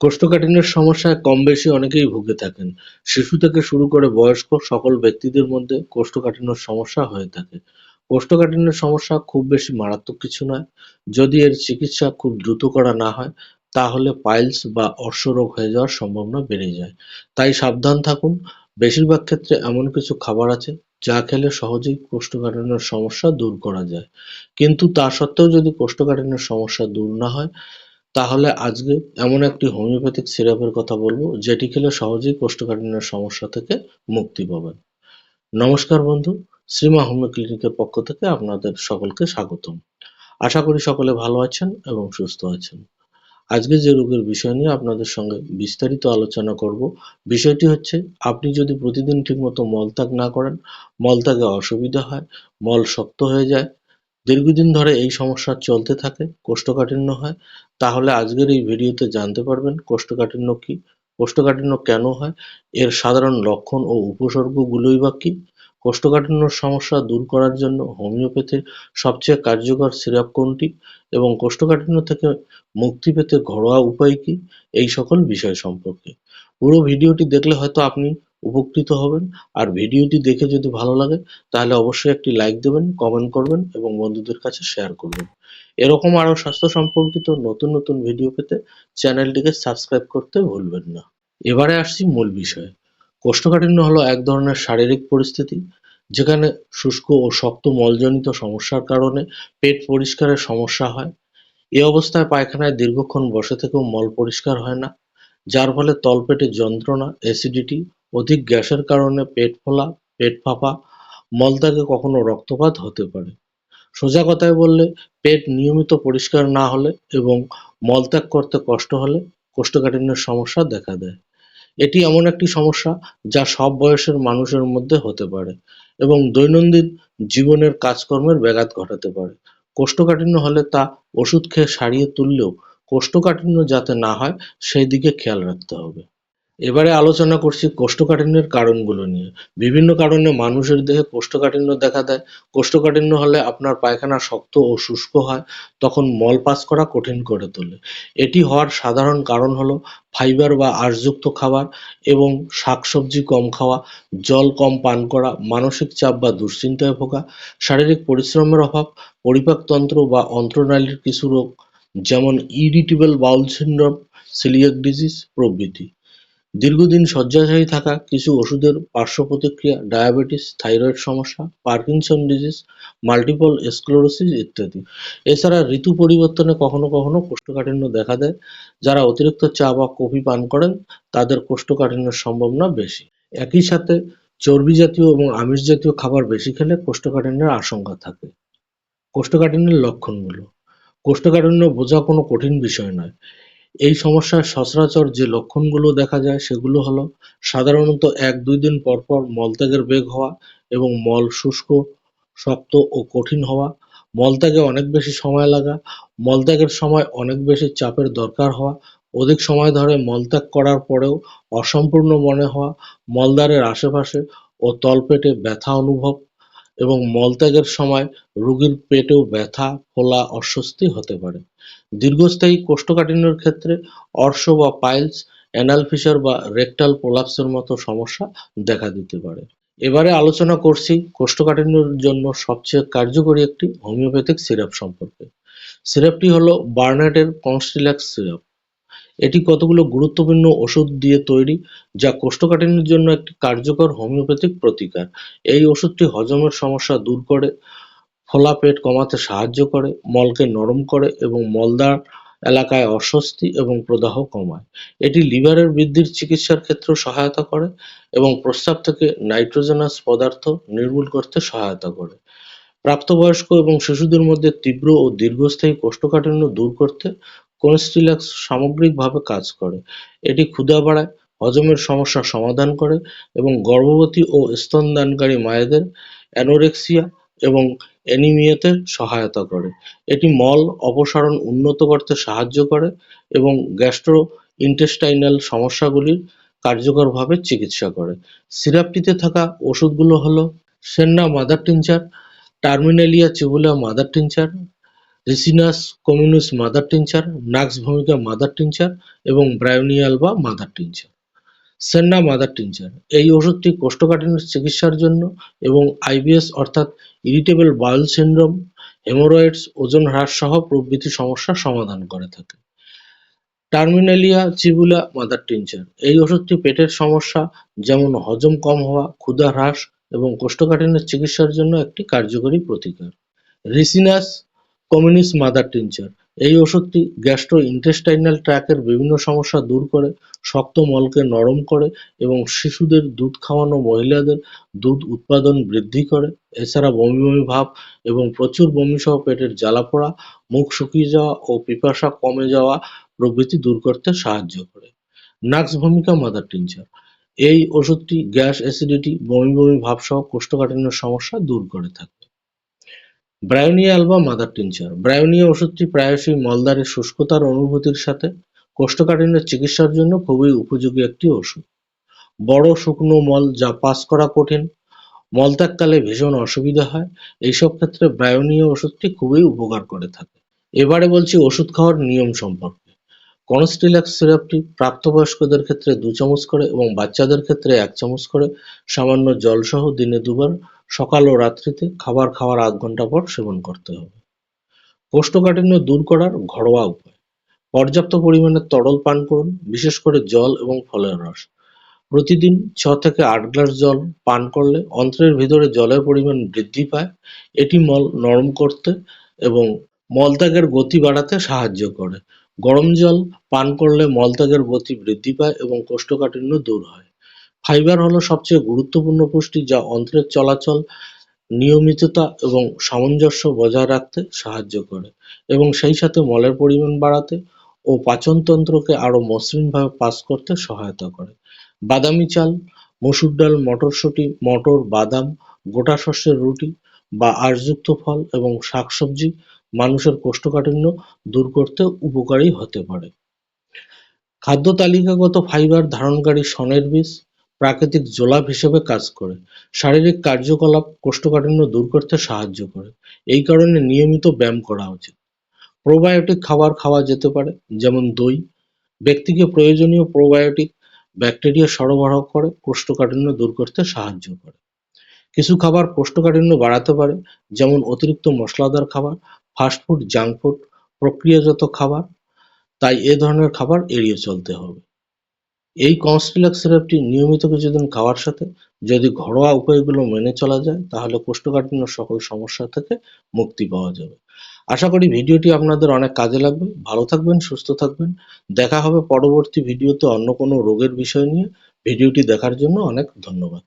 কোষ্ঠকাঠিন্যের সমস্যায় কম-বেশি অনেকেই ভুগে থাকেন। শিশু থেকে শুরু করে বয়স্ক সকল ব্যক্তিদের মধ্যে কোষ্ঠকাঠিন্যর সমস্যা হয়ে থাকে। কোষ্ঠকাঠিন্যের সমস্যা খুব বেশি মারাত্মক কিছু নয়। যদি এর চিকিৎসা খুব দ্রুত করা না হয়, তাহলে পাইলস বা অর্শরোগ হয়ে যাওয়ার সম্ভাবনা বেড়ে যায়। তাই সাবধান থাকুন। বেশিরভাগ ক্ষেত্রে এমন কিছু খাবার আছে যা খেলে সহজেই কোষ্ঠকাঠিন্যের সমস্যা দূর করা যায়। কিন্তু তা সত্ত্বেও যদি কোষ্ঠকাঠিন্যের সমস্যা দূর না হয়, তাহলে আজকে এমন একটি হোমিওপ্যাথিক সিরাপের কথা বলব যেটি খেলে সহজেই কোষ্ঠকাঠিন্যের সমস্যা থেকে মুক্তি পাবেন। নমস্কার বন্ধু, শ্রীমা হোমিও ক্লিনিকের পক্ষ থেকে আপনাদের সকলকে স্বাগতম। আশা করি সকলে ভালো আছেন এবং সুস্থ আছেন। আজকে যে রোগের বিষয় নিয়ে আপনাদের সঙ্গে বিস্তারিত আলোচনা করব, বিষয়টি হচ্ছে আপনি যদি প্রতিদিন ঠিকমতো মলত্যাগ না করেন, মলত্যাগে অসুবিধা হয়, মল শক্ত হয়ে যায়, দীর্ঘদিন ধরে এই সমস্যা চলতে থাকে, কোষ্ঠকাঠিন্য হয়, তাহলে আজকের এই ভিডিওতে জানতে পারবেন কোষ্ঠকাঠিন্য কি, কোষ্ঠকাঠিন্য কেন হয়, এর সাধারণ লক্ষণ ও উপসর্গগুলোই বা কী, কোষ্ঠকাঠিন্যর সমস্যা দূর করার জন্য হোমিওপ্যাথির সবচেয়ে কার্যকর সিরাপ কোনটি এবং কোষ্ঠকাঠিন্য থেকে মুক্তি পেতে ঘরোয়া উপায় কী, এই সকল বিষয় সম্পর্কে। পুরো ভিডিওটি দেখলে হয়তো আপনি উপকৃত হবেন আর ভিডিওটি দেখে যদি ভালো লাগে তাহলে অবশ্যই একটি লাইক দেবেন, কমেন্ট করবেন এবং বন্ধুদের কাছে শেয়ার করবেন। এরকম আরও স্বাস্থ্য সম্পর্কিত নতুন নতুন ভিডিও পেতে চ্যানেলটিকে সাবস্ক্রাইব করতে ভুলবেন না। এবারে আসছি মূল বিষয়ে। কোষ্ঠকাঠিন্য হলো এক ধরনের শারীরিক পরিস্থিতি যেখানে শুষ্ক ও শক্ত মলজনিত সমস্যার কারণে পেট পরিষ্কারের সমস্যা হয়। এ অবস্থায় পায়খানায় দীর্ঘক্ষণ বসে থেকেও মল পরিষ্কার হয় না, যার ফলে তলপেটে যন্ত্রণা, অ্যাসিডিটি, অধিক গ্যাসের কারণে পেট ফোলা, পেট ফাঁপা, মলত্যাগে কখনো রক্তপাত হতে পারে। সোজা কথায় বললে পেট নিয়মিত পরিষ্কার না হলে এবং মলত্যাগ করতে কষ্ট হলে কোষ্ঠকাঠিন্যের সমস্যা দেখা দেয়। এটি এমন একটি সমস্যা যা সব বয়সের মানুষের মধ্যে হতে পারে এবং দৈনন্দিন জীবনের কাজকর্মের ব্যাঘাত ঘটাতে পারে। কোষ্ঠকাঠিন্য হলে তা ওষুধ খেয়ে সারিয়ে তুললেও কোষ্ঠকাঠিন্য যাতে না হয় সেই দিকে খেয়াল রাখতে হবে। এবারে আলোচনা করছি কোষ্ঠকাঠিন্যের কারণগুলো নিয়ে। বিভিন্ন কারণে মানুষের দেহে কোষ্ঠকাঠিন্য দেখা দেয়। কোষ্ঠকাঠিন্য হলে আপনার পায়খানা শক্ত ও শুষ্ক হয়, তখন মল পাস করা কঠিন করে তোলে। এটি হওয়ার সাধারণ কারণ হলো ফাইবার বা আঁশযুক্ত খাবার এবং শাকসবজি কম খাওয়া, জল কম পান করা, মানসিক চাপ বা দুশ্চিন্তায় ভোগা, শারীরিক পরিশ্রমের অভাব, পরিপাকতন্ত্র বা অন্ত্রনালীর কিছু রোগ যেমন irritable bowel syndrome, celiac disease প্রভৃতি। দীর্ঘদিন শয্যাশায়ী থাকা, কিছু ওষুধের পার্শ্বপ্রতিক্রিয়া, ডায়াবেটিস, থাইরয়েড সমস্যা, পার্কিনসন ডিজিজ, মাল্টিপল স্ক্লেরোসিস ইত্যাদি। এছাড়া ঋতু পরিবর্তনে কখনো কখনো কোষ্ঠকাঠিন্য দেখা দেয়। যারা অতিরিক্ত চা বা কফি পান করেন তাদের কোষ্ঠকাঠিন্যের সম্ভাবনা বেশি। একই সাথে চর্বি জাতীয় এবং আমিষ জাতীয় খাবার বেশি খেলে কোষ্ঠকাঠিন্যের আশঙ্কা থাকে। কোষ্ঠকাঠিন্যের লক্ষণগুলো কোষ্ঠকাঠিন্য বোঝা কোনো কঠিন বিষয় নয়। এই সমস্যার সচরাচর যে লক্ষণগুলো দেখা যায় সেগুলো হলো সাধারণত এক দুই দিন পর পর মলত্যাগের বেগ হওয়া এবং মল শুষ্ক, শক্ত ও কঠিন হওয়া, মলত্যাগে অনেক বেশি সময় লাগা, মলত্যাগের সময় অনেক বেশি চাপের দরকার হওয়া, অধিক সময় ধরে মলত্যাগ করার পরেও অসম্পূর্ণ মনে হওয়া, মলদ্বারের আশেপাশে ও তলপেটে ব্যথা অনুভব এবং মলত্যাগের সময় রোগীর পেটেও ব্যথা, ফোলা, অস্বস্তি হতে পারে। দীর্ঘস্থায়ী কোষ্ঠকাঠিন্যের ক্ষেত্রে অর্শ বা পাইলস, অ্যানাল ফিসার বা রেকটাল প্রোলাপসের মতো সমস্যা দেখা দিতে পারে। এবারে আলোচনা করছি কোষ্ঠকাঠিন্যের জন্য সবচেয়ে কার্যকরী একটি হোমিওপ্যাথিক সিরাপ সম্পর্কে। সিরাপটি হলো বার্নেটের কনস্টিল্যাক্স সিরাপ। এটি কতগুলো গুরুত্বপূর্ণ ওষুধ দিয়ে তৈরি যা কোষ্ঠকাঠিন্যের জন্য একটি কার্যকর হোমিওপ্যাথিক প্রতিকার। এই ওষুধটি হজমের সমস্যা দূর করে, ফোলা পেট কমাতে সাহায্য করে, মলকে নরম করে এবং মলদ্বার এলাকায় অস্বস্তি এবং প্রদাহ কমায়। এটি লিভারের বৃদ্ধির চিকিৎসার ক্ষেত্রেও সহায়তা করে এবং প্রস্রাব থেকে নাইট্রোজেনাস পদার্থ নির্মূল করতে সহায়তা করে। প্রাপ্তবয়স্ক এবং শিশুদের মধ্যে তীব্র ও দীর্ঘস্থায়ী কোষ্ঠকাঠিন্য দূর করতে কনস্টিল্যাক্স সামগ্রিকভাবে কাজ করে। এটি ক্ষুধা বাড়ায়, হজমের সমস্যার সমাধান করে এবং গর্ভবতী ও স্তনদানকারী মায়েদের অ্যানোরেক্সিয়া এবং অ্যানিমিয়াতে সহায়তা করে। এটি মল অপসারণ উন্নত করতে সাহায্য করে এবং গ্যাস্ট্রোইন্টেস্টাইনাল সমস্যাগুলির কার্যকরভাবে চিকিৎসা করে। সিরাপটিতে থাকা ওষুধগুলো হলো senna mother tincture, terminalia chebula mother tincture, ricinus communis mother tincture nux vomica mother tincture এবং ব্রায়োনিয়াল বা mother tincture senna mother tincture এই ওষুধটি কোষ্ঠকাঠিন্যের চিকিৎসার জন্য এবং আইবিএস অর্থাৎ ইরিটেবল বাউল সিনড্রোম হেমোরয়েডস ওজন হ্রাস সহ প্রভৃতি সমস্যার সমাধান করে থাকে। টার্মিনালিয়া চিবুলা মাদার টিনচার এই ওষুধটি পেটের সমস্যা, যেমন হজম কম হওয়া, ক্ষুধা হ্রাস এবং কোষ্ঠকাঠিন্যের চিকিৎসার জন্য একটি কার্যকরী প্রতিকার। Ricinus communis mother tincture. এই ওষুধটি গ্যাস্ট্রো ইন্টেস্টাইনাল ট্র্যাকের বিভিন্ন সমস্যা দূর করে, শক্ত মলকে নরম করে এবং শিশুদের দুধ খাওয়ানো মহিলাদের দুধ উৎপাদন বৃদ্ধি করে। এছাড়া বমি বমি ভাব এবং প্রচুর বমি সহ পেটের জ্বালা পোড়া, মুখ শুকিয়ে যাওয়া ও পিপাসা কমে যাওয়া প্রভৃতি দূর করতে সাহায্য করে। নাক্স ভূমিকা মাদার টিনচার। এই ওষুধটি গ্যাস অ্যাসিডিটি, বমি বমি ভাব সহ কোষ্ঠকাঠিন্যের সমস্যা দূর করে থাকে। Bryonia alba mother tincture. Bryonia ওষুধটি প্রায়শই মলদ্বারের শুষ্কতার অনুভূতির সাথে কোষ্ঠকাঠিন্যের চিকিৎসার জন্য খুবই উপযোগী একটি ওষুধ। বড় শুকনো মল যা পাস করা কঠিন, মলত্যাগকালে ভীষণ অসুবিধা হয়, এইসব ক্ষেত্রে ব্রায়োনিয়া ওষুধটি খুবই উপকার করে থাকে। এবারে বলছি ওষুধ খাওয়ার নিয়ম সম্পর্কে। কনস্টিল্যাক্স সিরাপটি প্রাপ্তবয়স্কদের ক্ষেত্রে দু চামচ করে এবং বাচ্চাদের ক্ষেত্রে এক চামচ করে, সামান্য জলসহ দিনে দুবার সকাল ও রাত্রিতে খাবার খাওয়ার আধ ঘণ্টা পর সেবন করতে হবে। কোষ্ঠকাঠিন্য দূর করার ঘরোয়া উপায়। পর্যাপ্ত পরিমাণে তরল পান করুন, বিশেষ করে জল এবং ফলের রস। প্রতিদিন ছ থেকে আট গ্লাস জল পান করলে অন্ত্রের ভিতরে জলের পরিমাণ বৃদ্ধি পায়। এটি মল নরম করতে এবং মলত্যাগের গতি বাড়াতে সাহায্য করে। গরম জল পান করলে মলত্যাগের গতি বৃদ্ধি পায় এবং কোষ্ঠকাঠিন্য দূর হয়। ফাইবার হলো সবচেয়ে গুরুত্বপূর্ণ পুষ্টি যা অন্ত্রের চলাচল, নিয়মিততা এবং সামঞ্জস্য বজায় রাখতে সাহায্য করে এবং সেই সাথে মলের পরিমাণ বাড়াতে ও পাচনতন্ত্রকে আরও মসৃণভাবে পাস করতে সহায়তা করে। বাদামি চাল, মসুর ডাল, মটরশুঁটি, মটর, বাদাম, গোটা শস্যের রুটি বা আঁশযুক্ত ফল এবং শাকসবজি মানুষের কোষ্ঠকাঠিন্য দূর করতে উপকারী হতে পারে। খাদ্য তালিকাগত ফাইবার ধারণকারী শনের বীজ প্রাকৃতিক জোলাপ হিসেবে কাজ করে। শারীরিক কার্যকলাপ কোষ্ঠকাঠিন্য দূর করতে সাহায্য করে। এই কারণে নিয়মিত ব্যায়াম করা উচিত। প্রোবায়োটিক খাবার খাওয়া যেতে পারে, যেমন দই। ব্যক্তিকে প্রয়োজনীয় প্রোবায়োটিক ব্যাকটেরিয়া সরবরাহ করে, কোষ্ঠকাঠিন্য দূর করতে সাহায্য করে। কিছু খাবার কোষ্ঠকাঠিন্য বাড়াতে পারে, যেমন অতিরিক্ত মশলাদার খাবার, ফাস্টফুড, জাঙ্ক ফুড, প্রক্রিয়াজাত খাবার। তাই এ ধরনের খাবার এড়িয়ে চলতে হবে। এই কনস্টিলাক সিরাপটি নিয়মিত কিছুদিন খাওয়ার সাথে যদি ঘরোয়া উপায়গুলো মেনে চলা যায়, তাহলে কোষ্ঠকাঠিন্য সকল সমস্যা থেকে মুক্তি পাওয়া যাবে। আশা করি ভিডিওটি আপনাদের অনেক কাজে লাগবে। ভালো থাকবেন, সুস্থ থাকবেন। দেখা হবে পরবর্তী ভিডিওতে অন্য কোনো রোগের বিষয় নিয়ে। ভিডিওটি দেখার জন্য অনেক ধন্যবাদ।